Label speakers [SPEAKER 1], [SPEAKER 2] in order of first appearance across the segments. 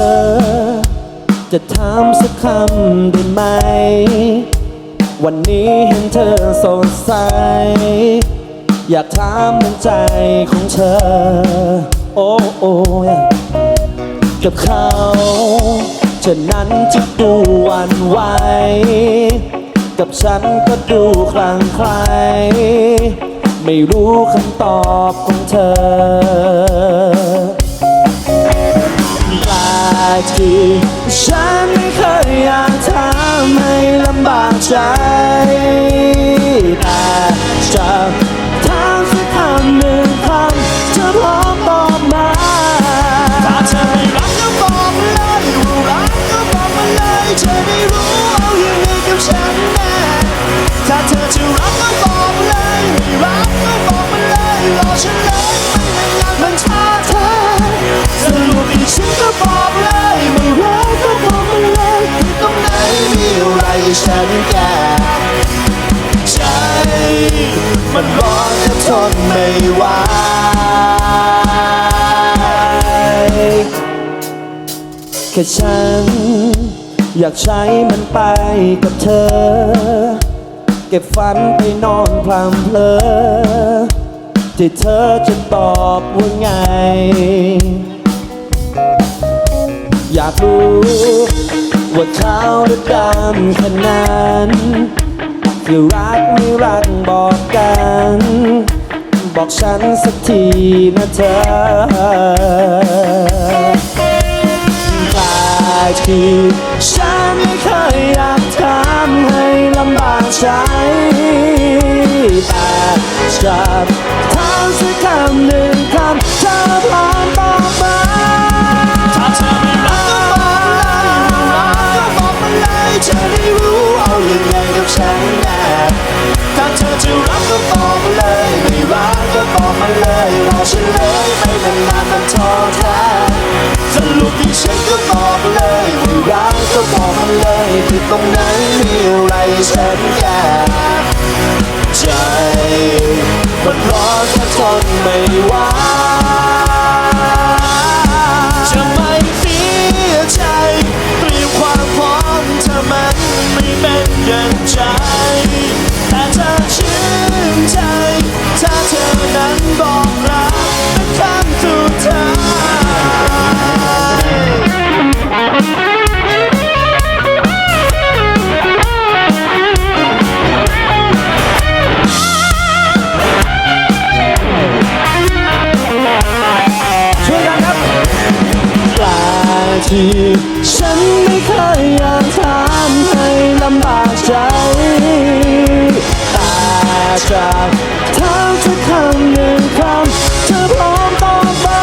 [SPEAKER 1] ธอจะถามสักคำได้ไหม วันนี้เห็นเธอสดใส อยากถามในใจของเธอ โอ้โอ้กับเขาเธอนั้นจะดูหวันไหว กับฉันก็ดูคลางใครไม่รู้คำตอบของเธอ ที่ฉันไม่เคยอยากถามให้ลำบากใจ แต่จะถามสักคำหนึ่งคำเธอพร้อมตอบมา
[SPEAKER 2] ถ้าเธอไม่รักก็บอกมาเลยว่ารักก็บอกมาเลยเธอได้รู้เอาอย่างไงกับฉันแน่ถ้าเธอจะรักก็บอกมาเลยไม่รักก็บอกมาเลยรอฉัน มันร้อนและทนไม่ไหว
[SPEAKER 1] แค่ฉัน อยากใช้มันไปกับเธอ เก็บฝันไปนอนพลำเพลอที่เธอจะตอบว่าไง อยากรู้ว่าเขาหรือดำขนาด คือรักไม่รักบอกกัน บอกฉันสักทีนะเธอแปลกที่ฉันไม่เคยอยากถามให้ลำบากใจแต่จะถามสักคำหนึ่งคำเธอพร้
[SPEAKER 2] ฉันเลยไม่นานๆมันท้อแท้สรุปที่ฉันก็บอกเลยว่ารักก็บอกมาเลยที่ตรงไหนมีอะไรฉันแก่ใจ มันร้อนแค่ทนไม่ไหว ป
[SPEAKER 1] ลกที่ฉันไม่เคยอยากถามให้ลำบากใจแต่จากถามสักคำหนึ่งคำเธอพร้อมตอบมา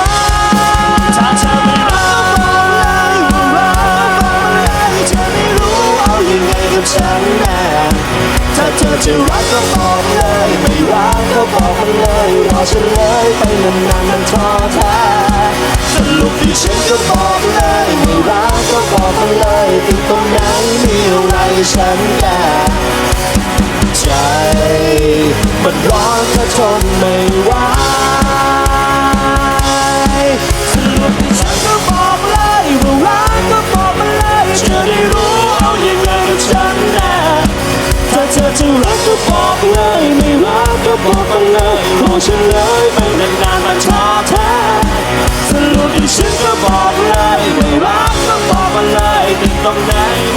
[SPEAKER 2] ถ้าเธอไม่รักก็บอกเลยรักก็บอกมาเลยเธอไม่รู้เอายังไงกับฉันแน่ถ้าเธอจะรักก็บอกเลยไม่รักก็บอกมาเลยรอฉันเลยไปนานๆมันท้อแท้ สรุปที่ฉันก็บอกเลยไม่รักก็บอกมาเลยที่ตรงไหนมีอะไรฉันแก้ใจมันร้อนแค่ทนไม่ไหวสรุปที่ฉันก็บอกเลยว่ารักก็บอกมาเลยเธอได้รู้เอายังไงกับฉันแน่ถ้าเธอจะรักก็บอกเลยไม่รักก็บอกมาเลยรอฉันเลยไม่นานๆมันท้อแท้สรุปที่ฉันก็บเลยไม่รักก็บอ ตรงไหนมีอะไร